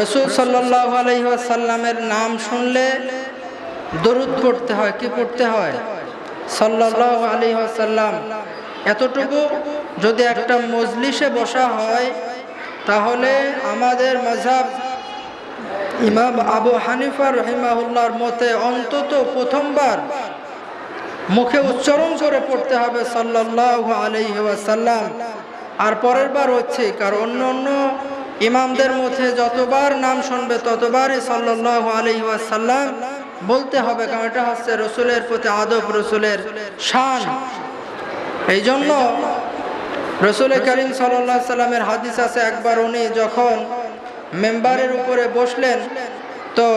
রসুল সাল্লাহ আলহিহাসাল্লামের নাম শুনলে দরুদ পড়তে হয়, কি পড়তে হয়? সাল্লাহ আলহিহাসাল্লাম এতটুকু যদি একটা মজলিসে বসা হয়, তাহলে আমাদের মজাব ইমাম আবু হানিফা রহিমাহুল্লাহর মতে অন্তত প্রথমবার মুখে উচ্চারণ করে পড়তে হবে সাল্লাহ আলহিহাসাল্লাম আর পরের বার হচ্ছে, কারণ অন্য অন্য ইমামদের মধ্যে যতবার নাম শুনবে ততবারই সাল্লাহ আলহিহাসাল্লাম বলতে হবে, কারণ এটা হচ্ছে রসুলের প্রতি আদব, রসুলের শান। এই জন্য রসুল করিম সাল্লাহ সাল্লামের হাদিস আছে, একবার উনি যখন মেম্বারের উপরে বসলেন, তো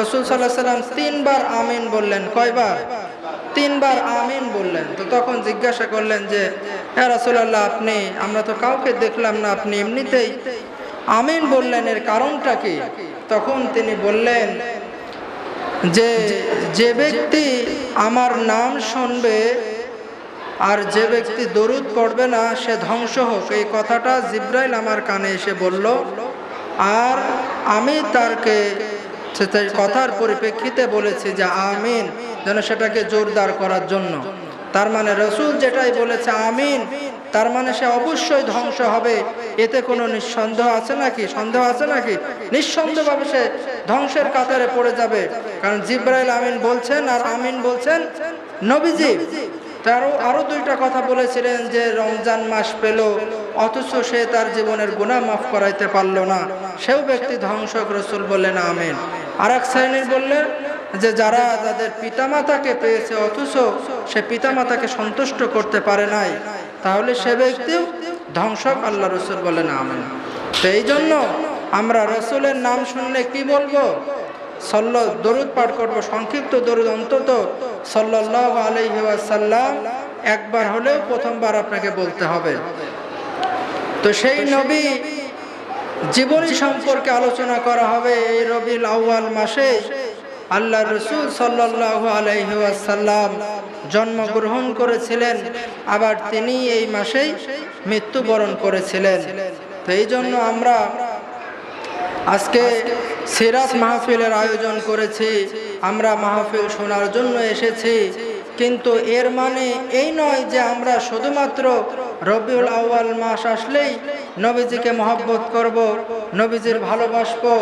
রসুল সাল্লাহ সাল্লাম তিনবার আমিন বললেন। কয়বার? তিনবার আমিন বললেন। তো তখন জিজ্ঞাসা করলেন যে হ্যাঁ রসুল্লাহ আপনি, আমরা তো কাউকে দেখলাম না, আপনি এমনিতেই আমিন বললেন এর কারণটা কি? তখন তিনি বললেন, যে যে ব্যক্তি আমার নাম শুনবে আর যে ব্যক্তি দরুদ পড়বে না, সে ধ্বংস হোক। এই কথাটা জিব্রাইল আমার কানে এসে বলল। আর আমি তারকে কথার পরিপ্রেক্ষিতে বলেছি যে আমিন, যেন সেটাকে জোরদার করার জন্য। তার মানে রসুল যেটাই বলেছে, আমিন তার মানে সে অবশ্যই ধ্বংস হবে। এতে কোনো নিঃসন্দেহ আছে নাকি? সন্দেহ আছে নাকি? নিঃসন্দেহভাবে সে ধ্বংসের কাতারে পড়ে যাবে। কারণ জিব্রাইল আমিন বলছেন আর আমিন বলছেন, নবীজি, তারও আরও দুইটা কথা বলেছিলেন যে রমজান মাস পেল, অথচ সে তার জীবনের গুণা মাফ করাইতে পারল না। সেও ব্যক্তি ধ্বংসক রসুল বললেন আমিন। আর এক শ্রেণির বললেন যে যারা যাদের পিতামাতাকে পেয়েছে, অথচ সে পিতামাতাকে সন্তুষ্ট করতে পারে নাই। তাহলে সে ব্যক্তিও ধ্বংসক আল্লাহ রসুল বলেন, আমিন। তো এই জন্য আমরা রসুলের নাম শুনলে কি বলব? সল্ল দরুদ পাঠ করব, সংক্ষিপ্ত দরুদ অন্তত। সাল্লাহ আলহিহাসাল্লাম একবার হলেও প্রথমবার আপনাকে বলতে হবে। তো সেই নবী জীবনী সম্পর্কে আলোচনা করা হবে এই রবিল আউয়াল মাসে। আল্লাহ রসুল সাল্লাহ আলহিহাসাল্লাম জন্মগ্রহণ করেছিলেন। আবার তিনি এই মাসেই মৃত্যুবরণ করেছিলেন। তো এই জন্য আমরা আজকে সিরাজ মাহফিলের আয়োজন করেছি। আমরা মাহফিল শোনার জন্য এসেছি। কিন্তু এর মানে এই নয় যে আমরা শুধুমাত্র রবিউল আউয়াল মাস আসলেই নবীজিকে মহব্বত করব, নবীজির ভালোবাসবো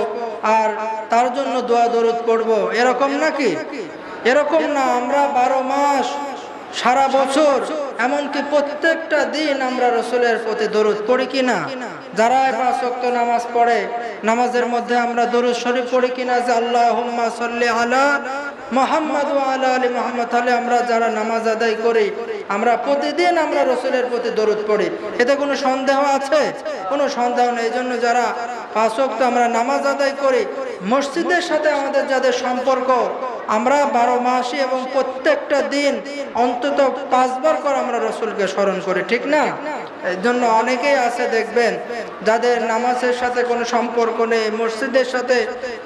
আর তার জন্য দোয়া দরুদ পড়ব। এরকম নাকি? এরকম না, আমরা বারো মাস, সারা বছর, এমনকি প্রত্যেকটা দিন আমরা রসুলের প্রতি দরুদ পড়ি কিনা? যারা পাঁচ ওয়াক্ত নামাজ পড়ে, নামাজের মধ্যে আমরা দরুদ শরীফ পড়ি কিনা যে আল্লাহ সাল্লি আলা মোহাম্মদ আলা আলী মোহাম্মদ, তাহলে আমরা যারা নামাজ আদায় করি, আমরা প্রতিদিন আমরা রসুলের প্রতি দরুদ পড়ি। এতে কোনো সন্দেহ আছে? কোনো সন্দেহ নেই। এই জন্য যারা পাঁচ ওয়াক্ত আমরা নামাজ আদায় করি, মসজিদের সাথে আমাদের যাদের সম্পর্ক আমরা বারো মাসই এবং প্রত্যেকটা দিন অন্তত পাঁচবার করে আমরা রসুলকে স্মরণ করি, ঠিক না? এই জন্য অনেকেই আছে, দেখবেন, যাদের নামাজের সাথে কোনো সম্পর্ক নেই, মসজিদের সাথে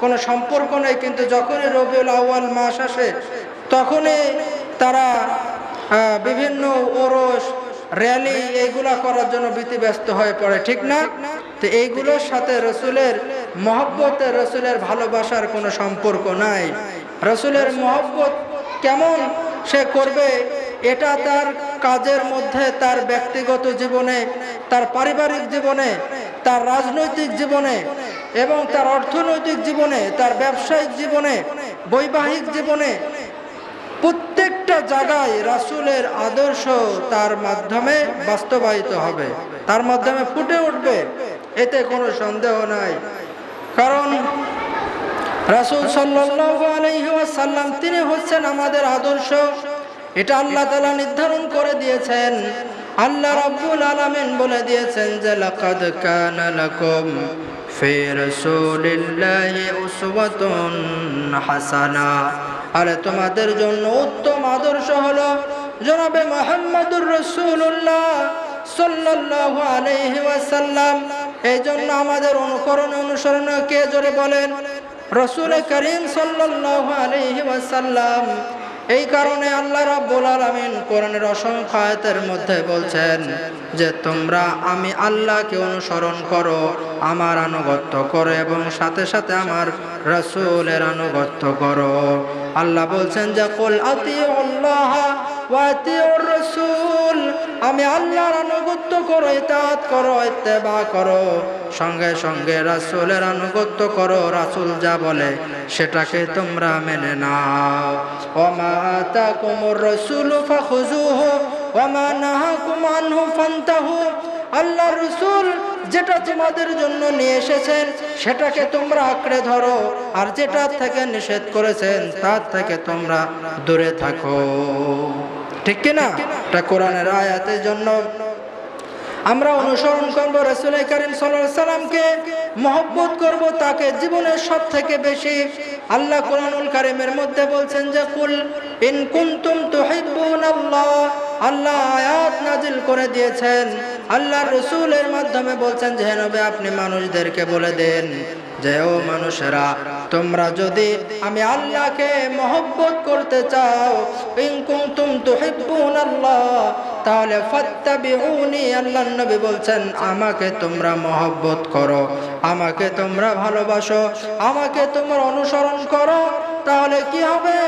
কোনো সম্পর্ক নেই, কিন্তু যখনই রবিউল আউয়াল মাস আসে, তখনই তারা বিভিন্ন ওরস, র্যালি এইগুলা করার জন্য ব্যস্ত হয়ে পড়ে, ঠিক না? তো এইগুলোর সাথে রসুলের মহব্বতে, রসুলের ভালোবাসার কোনো সম্পর্ক নাই। রসুলের মহব্বত কেমন সে করবে, এটা তার কাজের মধ্যে, তার ব্যক্তিগত জীবনে, তার পারিবারিক জীবনে, তার রাজনৈতিক জীবনে এবং তার অর্থনৈতিক জীবনে, তার ব্যবসায়িক জীবনে, বৈবাহিক জীবনে, প্রত্যেকটা জায়গায় রাসুলের আদর্শ তার মাধ্যমে বাস্তবায়িত হবে, তার মাধ্যমে ফুটে উঠবে, এতে কোনো সন্দেহ নাই। কারণ রাসুল সাল্লাম তিনি হচ্ছেন আমাদের আদর্শ। এটা আল্লাহ তালা নির্ধারণ করে দিয়েছেন। আল্লাহ রাব্বুল আলামিন বলে দিয়েছেন যে, লাকাদ কানা লাকুম হাসানা। আরে তোমাদের জন্য উত্তম আদর্শ হলো জনাবে মুহাম্মদুর রাসূলুল্লাহ সাল্লাল্লাহু আলাইহি ওয়াসাল্লাম। এই জন্য আমাদের অনুকরণ অনুসরণ কে জোরে বলেন? রসুল করিম ওয়াসাল্লাম এই কারণে আল্লাহ রাব্বুল আলামিন কোরআনের অসংখ্য আয়াতের মধ্যে বলছেন যে, তোমরা আমি আল্লাহকে অনুসরণ করো, আমার আনুগত্য করো এবং সাথে সাথে আমার রাসূলের আনুগত্য করো। আল্লাহ বলছেন যে, কুল আতিউল্লাহ ওয়া আতিউর রাসূল, আমি আল্লাহর আনুগত্য করো, ইতাআত করো, ইত্তেবা করো। সঙ্গে সঙ্গে রাসুলের আনুগত্য করো, রাসূল যা বলে সেটাকে তোমরা মেনে নাও। ওমা আতাকুমুর রাসূলু আল্লাহ রসুল যেটা তোমাদের জন্য নিয়ে এসেছেন, সেটাকে তোমরা আঁকড়ে ধরো, আর যেটা থেকে নিষেধ করেছেন, তার থেকে তোমরা দূরে থাকো। ঠিক কিনা? এটা কোরআনের আয়াতের জন্য আমরা অনুসরণ করব রসুল করিম সাল্লামকে, মহব্বত করব তাকে জীবনের সব থেকে বেশি। আল্লাহ কোরআনুল কারিমের মধ্যে বলছেন যে, কুল ইন কুনতুম তুহিব্বুন আল্লাহ। আল্লাহ আয়াত নাজিল করে দিয়েছেন। আল্লাহ রসুলের মাধ্যমে বলছেন যে, হে নবী, আপনি মানুষদেরকে বলে দেন যে, ও মানুষেরা, তোমরা যদি আমি আল্লাহকে মহব্বত করতে চাও, ইন কুনতুম তুহিব্বুন আল্লাহ তাহলে ফাত্তাবিউনি আল্লাহ নবী বলছেন, আমাকে তোমরা মহব্বত করো, আমাকে তোমরা ভালোবাসো, আমাকে তোমরা অনুসরণ করো, তাহলে কি হবে?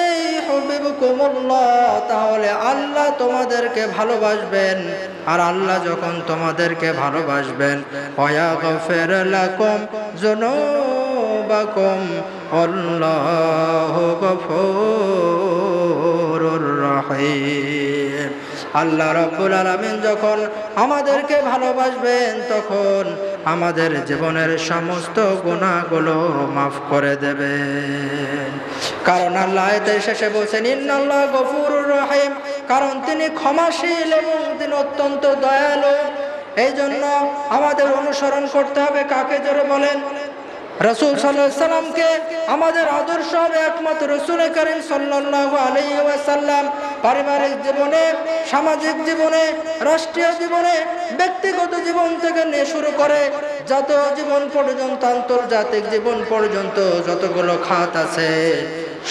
এই হবিবকুমুল্লাহ, তাহলে আল্লাহ তোমাদেরকে ভালোবাসবেন, আর আল্লাহ যখন তোমাদেরকে ভালোবাসবেন, ওয়াগফির লাকুম যুনুবাকুম, আল্লাহু গফুরুর রহিম। আল্লাহ রব্বুল আলামিন যখন আমাদেরকে ভালোবাসবেন, তখন আমাদের জীবনের সমস্ত গুণাগুলো মাফ করে দেবেন। কারণ আল্লাহ এতে শেষে বলছেন, ইন্নাল্লাহ গফুর রহিম। কারণ তিনি ক্ষমাশীল এবং তিনি অত্যন্ত দয়ালু। এই জন্য আমাদের অনুসরণ করতে হবে, কাকে জোরে বলেন? রসুল সাল্লামকে আমাদের আদর্শ হবে একমাত্র রসুল করিম সাল্লাহ আলহি পারিবারিক জীবনে সামাজিক জীবনে রাষ্ট্রীয় জীবনে ব্যক্তিগত জীবন থেকে নিয়ে শুরু করে যত জীবন পর্যন্ত আন্তর্জাতিক জীবন পর্যন্ত যতগুলো খাত আছে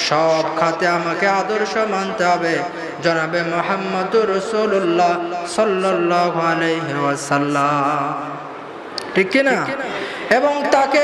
সব খাতে আমাকে আদর্শ মানতে হবে। জনাবে মোহাম্মদ রসুল্লাহ সাল্লাহ আলহি ওয়াসাল্লাম। ঠিক কিনা? এবং তাকে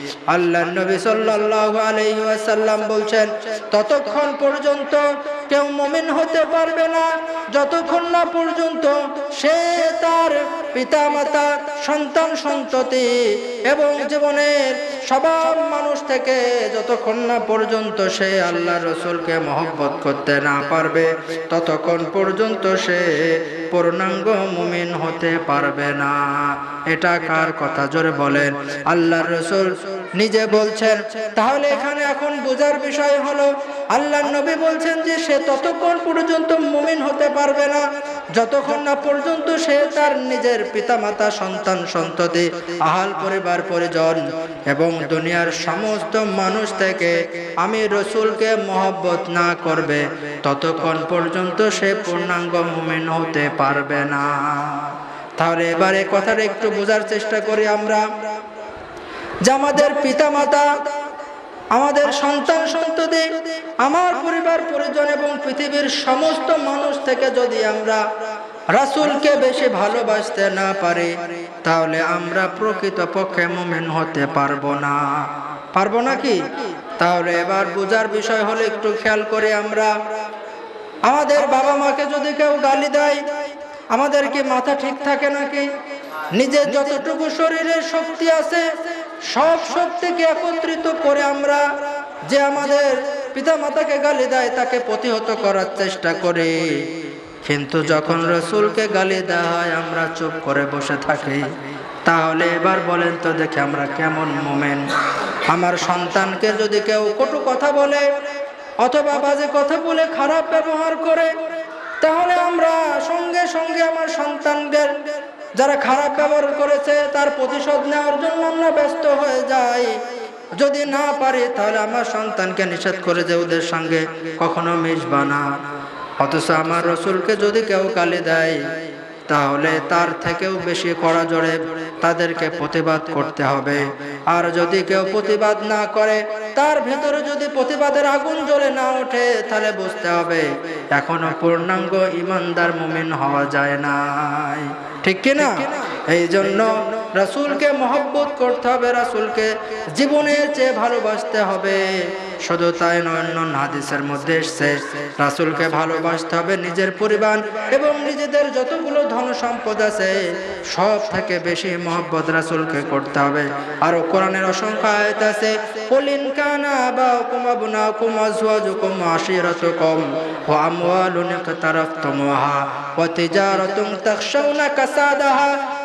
আল্লাহ নবী সাল্লাল্লাহু আলাইহি ওয়াসাল্লাম বলছেন, ততক্ষণ পর্যন্ত কেউ মুমিন হতে পারবে না। যতক্ষণ না পর্যন্ত সে তার পিতামাতা, সন্তান সন্ততি এবং জীবনের সবার মানুষ থেকে যতক্ষণ না পর্যন্ত সে আল্লাহ রসুলকে মহব্বত করতে না পারবে, ততক্ষণ পর্যন্ত সে পূর্ণাঙ্গ মুমিন হতে পারবে না। এটা কার কথা? জোরে বলেন। আল্লাহ রসুল নিজে বলছেন, তাহলে এখানে এখন বোঝার বিষয় হলো আল্লাহ নবী বলছেন যে সে ততক্ষণ পর্যন্ত মুমিন হতে পারবে না, যতক্ষণ না পর্যন্ত সে তার নিজের পিতামাতা, সন্তান, সন্ততি, আহাল পরিবার, পরিজন এবং দুনিয়ার সমস্ত মানুষ থেকে আমি রসুলকে মহব্বত না করবে, ততক্ষণ পর্যন্ত সে পূর্ণাঙ্গ মুমিন হতে পারবে না। তাহলে এবারে কথাটা একটু বোঝার চেষ্টা করি আমরা। যে আমাদের পিতামাতা, আমাদের সন্তান সন্ততি, আমার পরিবার, পরিজন এবং পৃথিবীর সমস্ত মানুষ থেকে যদি আমরা রাসুলকে বেশি ভালোবাসতে না পারি, তাহলে আমরা প্রকৃত পক্ষে মোমেন হতে পারব না। পারব নাকি তাহলে এবার বোঝার বিষয় হলে একটু খেয়াল করে আমরা, আমাদের বাবা মাকে যদি কেউ গালি দেয়, আমাদের কি মাথা ঠিক থাকে নাকি? নিজের যতটুকু শরীরের শক্তি আছে সব শক্তিকে একত্রিত করে আমরা যে আমাদের পিতা মাতাকে গালি দেয়, তাকে প্রতিহত করার চেষ্টা করি। কিন্তু যখন রসুলকে গালি দেওয়া হয়, আমরা চুপ করে বসে থাকি। তাহলে এবার বলেন তো দেখে আমরা কেমন মোমেন্ট আমার সন্তানকে যদি কেউ কটু কথা বলে অথবা বাজে কথা বলে খারাপ ব্যবহার করে, তাহলে আমরা সঙ্গে সঙ্গে আমার সন্তানদের যারা খারাপ ব্যবহার করেছে, তার প্রতিশোধ নেওয়ার জন্য আমরা ব্যস্ত হয়ে যাই। যদি না পারি, তাহলে আমার সন্তানকে নিষেধ করে যে ওদের সঙ্গে কখনো মিশবা না। অথচ আমার রসুলকে যদি কেউ কালি দেয় তাহলে তার থেকেও বেশি কড়া জোরে তাদেরকে প্রতিবাদ করতে হবে। আর যদি কেউ প্রতিবাদ না করে, তার ভেতরে যদি প্রতিবাদের আগুন জ্বলে না ওঠে, তাহলে বুঝতে হবে এখনও পূর্ণাঙ্গ ইমানদার মুমিন হওয়া যায় নাই। ঠিক কিনা এই জন্য রাসূলকে মহব্বত করতে হবে, রাসূলকে জীবনের চেয়ে ভালোবাসতে হবে। শুধু তাই নয় মধ্যে এসছে, রাসূলকে ভালোবাসতে হবে নিজের পরিবার এবং নিজেদের যতগুলো ধন সম্পদ আছে সব থেকে বেশি মহব্বত রাসুলকে করতে হবে। আর কোরআনের অসংখ্য আয়াত আছে কানা বা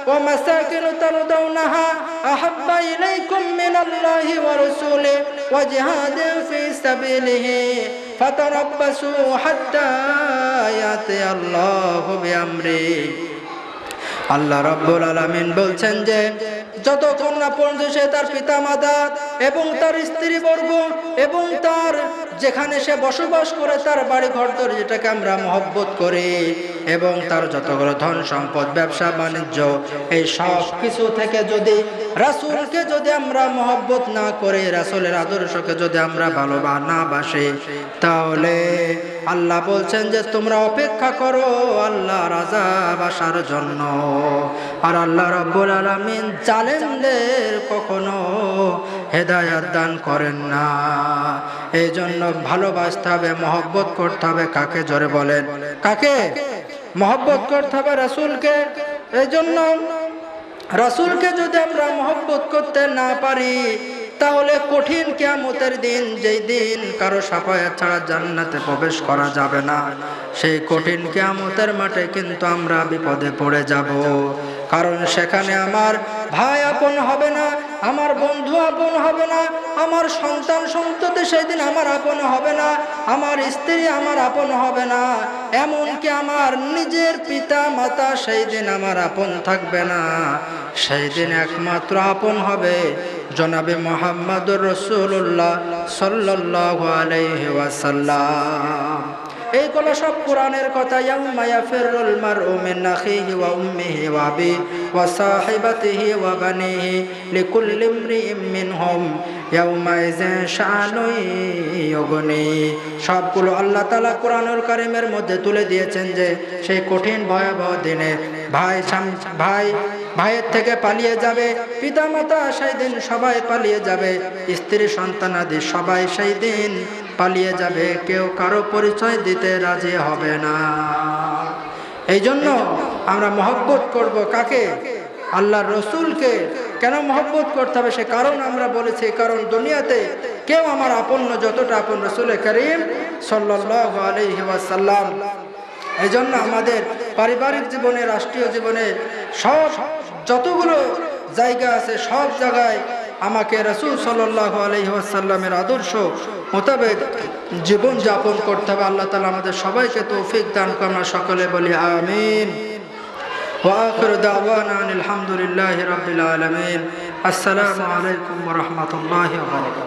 ومساكن ترضونها أحب إليكم من الله ورسوله وجهاد في سبيله فتربصوا حتى يأتي الله بأمره আল্লাহ রব্বুল আলামিন বলছেন যে যতক্ষণ না পর্যন্ত সে তার পিতা মাতা এবং তার স্ত্রী বর্গ এবং তার যেখানে সে বসবাস করে তার বাড়ি ঘর ধরে যেটাকে আমরা মহব্বত করি এবং তার যতগুলো ধন সম্পদ, ব্যবসা, বাণিজ্য, এই সব কিছু থেকে যদি রাসুলকে যদি আমরা মহব্বত না করে, রাসুলের আদর্শকে যদি আমরা ভালোবা না বাসি, তাহলে আল্লাহ বলছেন যে, তোমরা অপেক্ষা করো আল্লাহ রাজা বাসার জন্য। আর আল্লাহ রব্বুল আলামিন জালেমদের কখনো হেদায়াত দান করেন না। এই জন্য ভালোবাসতে হবে, মহব্বত করতে হবে, কাকে জোরে বলেন? কাকে? মহব্বত করতে হবে রাসূলকে। এই জন্য রাসূলকে যদি আমরা মহব্বত করতে না পারি, তাহলে কঠিন কেয়ামতের দিন, যেই দিন কারও সাফায়াত ছাড়া জান্নাতে প্রবেশ করা যাবে না, সেই কঠিন কেয়ামতের মাঠে কিন্তু আমরা বিপদে পড়ে যাব। কারণ সেখানে আমার ভাই আপন হবে না, আমার বন্ধু আপন হবে না, আমার সন্তান সন্ততি সেদিন আমার আপন হবে না, আমার স্ত্রী আমার আপন হবে না, এমনকি আমার নিজের পিতা মাতা সেই দিন আমার আপন থাকবে না। সেই দিন একমাত্র আপন হবে জনাবে মোহাম্মদুর রসুল্লাহ সাল্লাহ আলাইহি এইগুলো সব কোরআনের কথা, ইয়াউমা ইয়াফিরুল মারউ মিন আখিহি ওয়া উম্মিহি ওয়া আবি ওয়া সাহিবাতিহি ওয়া বানিহি লিকুল্লি ইমরিইম মিনহুম, ইয়াউমা শাআনুন ইউগনি সবগুলো আল্লাহ তাআলা কোরআনুল কারীমের মধ্যে তুলে দিয়েছেন যে, সেই কঠিন ভয়াবহ দিনে ভাই ভাই, ভাইয়ের থেকে পালিয়ে যাবে পিতা মাতা সেই দিন সবাই পালিয়ে যাবে, স্ত্রী সন্তানাদি সবাই সেই দিন পালিয়ে যাবে, কেউ কারও পরিচয় দিতে রাজি হবে না। এই জন্য আমরা মহব্বত করব কাকে? আল্লাহ রসুলকে। কেন মহব্বত করতে হবে? সে কারণ আমরা বলেছি, কারণ দুনিয়াতে কেউ আমার আপন যতটা আপন রসুল করিম ওয়াসাল্লাম। এই জন্য আমাদের পারিবারিক জীবনে, রাষ্ট্রীয় জীবনে সব, যতগুলো জায়গা আছে, সব জায়গায় আমাকে রসুল সাল্লাহ আলহিহাসাল্লামের আদর্শ মোতাবেক জীবন যাপন করতে হবে আল্লাহ তালা আমাদের সবাইকে তৌফিক দান করে আমরা সকলে বলি আমিন وآخر دعوانا أن الحمد لله رب العالمين السلام عليكم ورحمة الله وبركاته